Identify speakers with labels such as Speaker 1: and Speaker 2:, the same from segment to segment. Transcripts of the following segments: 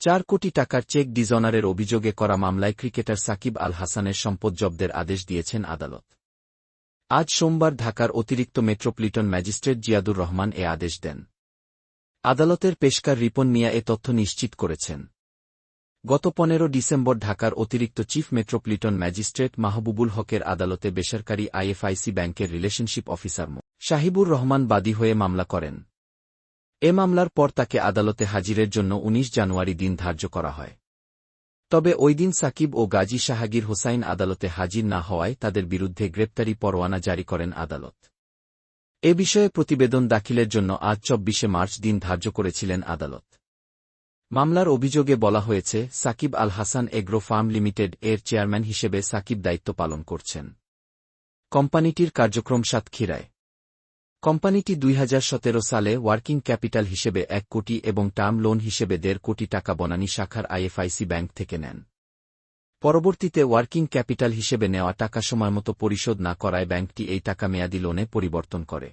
Speaker 1: চার কোটি টাকার চেক ডিজনারের অভিযোগে করা মামলায় ক্রিকেটার সাকিব আল হাসানের সম্পদ জব্দের আদেশ দিয়েছেন আদালত। আজ সোমবার ঢাকার অতিরিক্ত মেট্রোপলিটন ম্যাজিস্ট্রেট জিয়াদুর রহমান এ আদেশ দেন। আদালতের পেশকার রিপন মিয়া এ তথ্য নিশ্চিত করেছেন। গত পনেরো ডিসেম্বর ঢাকার অতিরিক্ত চিফ মেট্রোপলিটন ম্যাজিস্ট্রেট মাহবুবুল হকের আদালতে বেসরকারি আইএফআইসি ব্যাংকের রিলেশনশিপ অফিসার মো শাহিবুর রহমান বাদী হয়ে মামলা করেন। এ মামলার পর তাকে আদালতে হাজিরের জন্য ১৯ জানুয়ারি দিন ধার্য করা হয়। তবে ওই দিন সাকিব ও গাজী শাহাগীর হোসাইন আদালতে হাজির না হওয়ায় তাদের বিরুদ্ধে গ্রেপ্তারি পরোয়ানা জারি করেন আদালত। এ বিষয়ে প্রতিবেদন দাখিলের জন্য আজ চব্বিশে মার্চ দিন ধার্য করেছিলেন আদালত। মামলার অভিযোগে বলা হয়েছে, Shakib Al Hasan agro farm limited এর চেয়ারম্যান হিসেবে সাকিব দায়িত্ব পালন করছেন। কোম্পানিটির কার্যক্রম সাতক্ষীরায়। কোম্পানিটি দুই হাজার সতেরো সালে ওয়ার্কিং ক্যাপিটাল হিসেবে এক কোটি এবং টার্ম লোন হিসেবে দেড় কোটি টাকা বনানী শাখার আইএফআইসি ব্যাংক থেকে নেন। পরবর্তীতে ওয়ার্কিং ক্যাপিটাল হিসেবে নেওয়া টাকা সময়মতো পরিশোধ না করায় ব্যাংকটি এই টাকা মেয়াদি লোনে পরিবর্তন করে।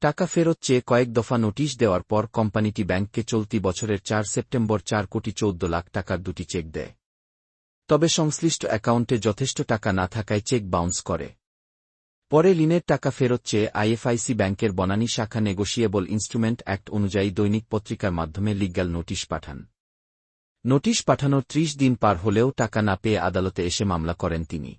Speaker 1: টাকা ফেরত চেয়ে কয়েক দফা নোটিশ দেওয়ার পর কোম্পানিটি ব্যাংককে চলতি বছরের চার সেপ্টেম্বর চার কোটি চৌদ্দ লাখ টাকার দুটি চেক দেয়। তবে সংশ্লিষ্ট অ্যাকাউন্টে যথেষ্ট টাকা না থাকায় চেক বাউন্স করে। পরে লিনের টাকা ফেরত চেয়ে আইএফআইসি ব্যাংকের বনানী শাখা নেগোশিয়েবল ইনস্ট্রুমেন্ট অ্যাক্ট অনুযায়ী দৈনিক পত্রিকার মাধ্যমে লিগ্যাল নোটিশ পাঠান। নোটিশ পাঠানোর ত্রিশ দিন পার হলেও টাকা না পেয়ে আদালতে এসে মামলা করেন তিনি।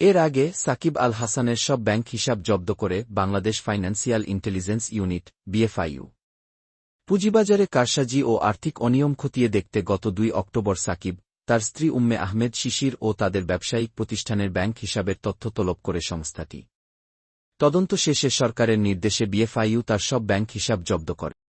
Speaker 1: এর আগে সাকিব আল হাসানের সব ব্যাংক হিসাব জব্দ করে Bangladesh financial intelligence unit BFIU পুঁজিবাজারে কারসাজি ও আর্থিক অনিয়ম খতিয়ে দেখতে গত দুই অক্টোবর সাকিব তার স্ত্রী উম্মে আহমেদ শিশির ও তাদের ব্যবসায়িক প্রতিষ্ঠানের ব্যাংক হিসাবের তথ্য তলব করে সংস্থাটি। তদন্ত শেষে সরকারের নির্দেশে বিএফআইইউ তার সব ব্যাংক হিসাব জব্দ করে।